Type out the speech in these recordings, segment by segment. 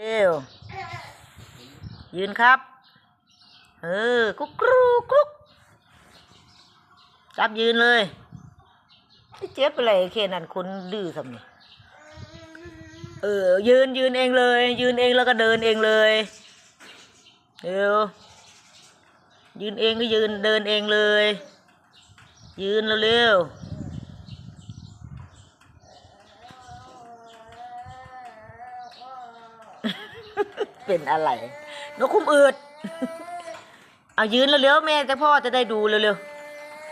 เอวยืนครับ เออ กุ๊กกรูกรุ๊กจับยืนเลยเจ็บอะไรแค่นั้นคนดื้อสำนี่เออ ยืนยืนเองเลย ยืนเองแล้วก็เดินเองเลยเร็วยืนเองก็ยืนเดินเองเลย ยืนเร็วๆ เป็นอะไร นกคุ้มอืด เอายืนเร็วๆแม่แต่พ่อจะได้ดูเร็ว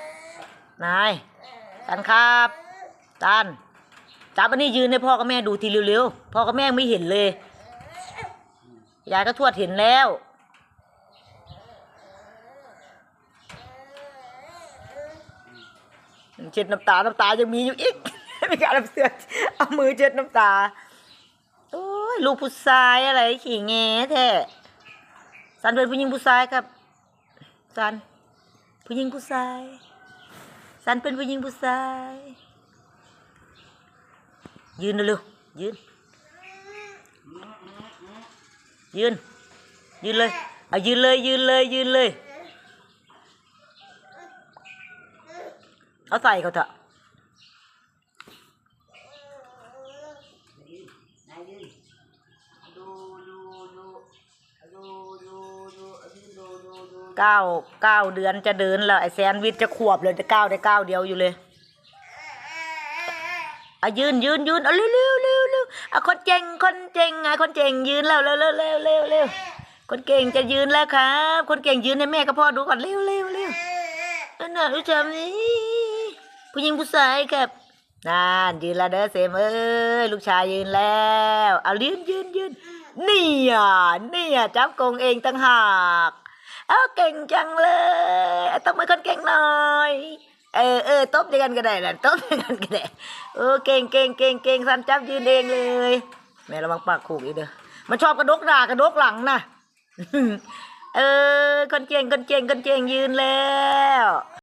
ๆ นายตันครับตันจับอันนี้ยืนให้พ่อกับแม่ดูทีเร็วๆ พ่อกับแม่ไม่เห็นเลย ยายก็ทวดเห็นแล้วเช็ดน้ำตา น้ำตายังมีอยู่อีกไม่กล้าเสือเอามือเช็ดน้ำตา ยลูกผู้ชายอะไรขี่แงแท้สันเป็นผู้หญิงผู้ชายครับ สัน ผู้หญิงผู้ชาย สันเป็นผู้หญิงผู้ชาย ยืนเร็วๆยืน ยืน ยืนเลยเอายืนเลย ยืนเลย ยืนเลย เอาใส่เขาเถอะ เก้าเก้าเดือนจะเดินแล้วไอ้แซนวิชจะขวบเลยจะก้าวได้ก้าวเดียวอยู่เลยอะยืนยืนยืนเอาเร็วเร็วเร็วเร็วอะคนเก่งคนเก่งอะคนเก่งยืนแล้วเร็วเร็วเร็วเร็วเร็วคนเก่งจะยืนแล้วครับ คนเก่งยืนให้แม่กับพ่อดูก่อนเร็วเร็วเร็วอันน่ะรู้จักนี่ผู้หญิงผู้ชายครับนั่นยืนแล้วเด้อเสมเอ้ยลูกชายยืนแล้วเอายืนยืนยืนนี่อะนี่อะจับกงเองตั้งหาก เอาเก่งจังเลยต้องเป็นคนเก่งหน่อยเออเออตบด้วยกันก็ได้นะตบด้วยกันก็ได้เออเก่งเก่งเก่งเก่งสันจับยืนเองเลยแม่ระวังปากขู่อีกเด้อมันชอบกระดกหน้ากระดกหลังนะเออคนเก่งคนเก่งคนเก่งยืนแล้ว